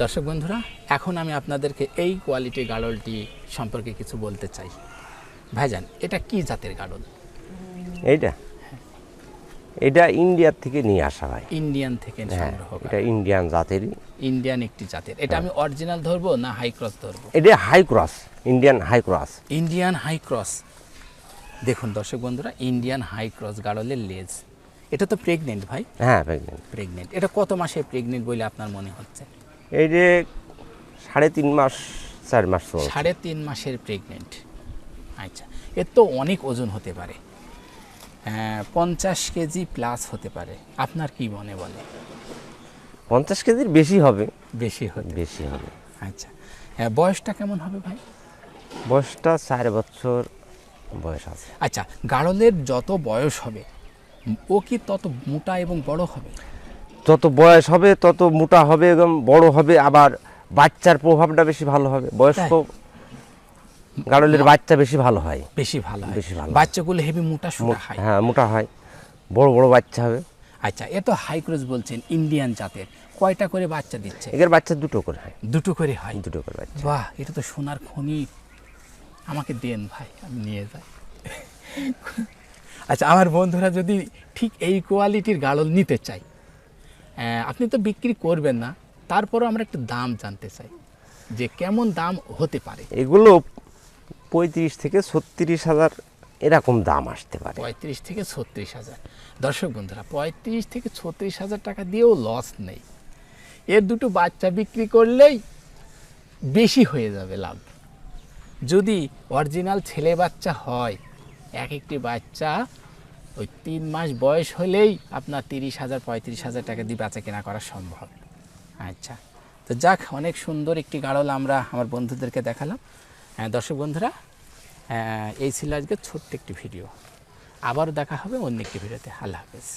দর্শক বন্ধুরা এখন আমি আপনাদেরকে এই কোয়ালিটি গাড়লটি সম্পর্কে কিছু বলতে চাই। ভাইজান এটা কি জাতের গাড়ল এইটা? এটা ইন্ডিয়ার থেকে নিয়ে আসা হয়। ইন্ডিয়ান থেকে হ্যাঁ সংগ্রহ এটা ইন্ডিয়ান জাতেরই। ইন্ডিয়ান একটি জাতের। এটা আমি অরিজিনাল ধরবো না হাই ক্রস ধরবো? এটা high cross Indian high cross Indian high cross দেখুন দর্শক বন্ধুরা ইন্ডিয়ান হাই ক্রস গাড়লের লেজ এটা তো প্রেগনেন্ট ভাই। হ্যাঁ প্রেগনেন্ট প্রেগনেন্ট এটা কত মাসে প্রেগনেন্ট বলে আপনার মনে হচ্ছে? এই যে সাড়ে তিন মাস চার মাস সাড়ে তিন মাসের প্রেগনেন্ট আচ্ছা এর তো অনেক ওজন হতে পারে। হ্যাঁ, পঞ্চাশ কেজি প্লাস হতে পারে। আপনার কি মনে বলে? পঞ্চাশ কেজির বেশি হবে। বেশি হতে বেশি হবে। আচ্ছা হ্যাঁ, বয়সটা কেমন হবে ভাই? বয়সটা চার বছর বয়স আছে। আচ্ছা গাড়লের যত বয়স হবে ও কি তত মোটা এবং বড় হবে? যত বয়স হবে তত মোটা হবে এবং বড় হবে আবার বাচ্চার প্রভাবটা বেশি ভালো হবে। বয়স্ক গাড়লের বাচ্চা বেশি ভালো হয়। বেশি ভালো হয়। বেশি ভালো বাচ্চাগুলো হেভি মোটা সোটা হয়। হ্যাঁ মোটা হয়। বড় বড় বাচ্চা হবে। আচ্ছা এ তো হাই ক্রস বলছেন ইন্ডিয়ান জাতের। কয়টা করে বাচ্চা দিচ্ছে? এদের বাচ্চা দুটো করে হয়। দুটো করে হয়? দুটো করে বাচ্চা। বাহ এটা তো সোনার খনি। আমাকে দেন ভাই আমি নিয়ে যাই। আচ্ছা আমার বন্ধুরা যদি ঠিক এই কোয়ালিটির গাড়ল নিতে চাই আপনি তো বিক্রি করবেন না। তারপরও আমরা একটু দাম জানতে চাই যে কেমন দাম হতে পারে। এগুলো পঁয়ত্রিশ থেকে ছত্রিশ হাজার এরকম দাম আসতে পারে। পঁয়ত্রিশ থেকে ছত্রিশ হাজার। দর্শক বন্ধুরা পঁয়ত্রিশ থেকে ছত্রিশ হাজার টাকা দিয়েও লস নেই। এর দুটো বাচ্চা বিক্রি করলেই বেশি হয়ে যাবে লাভ। যদি অরিজিনাল ছেলে বাচ্চা হয় এক একটি বাচ্চা ওই তিন মাস বয়স হলেই আপনার তিরিশ হাজার পঁয়ত্রিশ হাজার টাকা দিয়ে বেচা কেনা করা সম্ভব। আচ্ছা তো যাক অনেক সুন্দর একটি গাড়ল আমরা আমার বন্ধুদেরকে দেখালাম। হ্যাঁ, দর্শক বন্ধুরা হ্যাঁ, এই ছিল আজকে ছোট্ট একটি ভিডিও। আবার দেখা হবে অন্য একটি ভিডিওতে। আল্লাহ হাফেজ।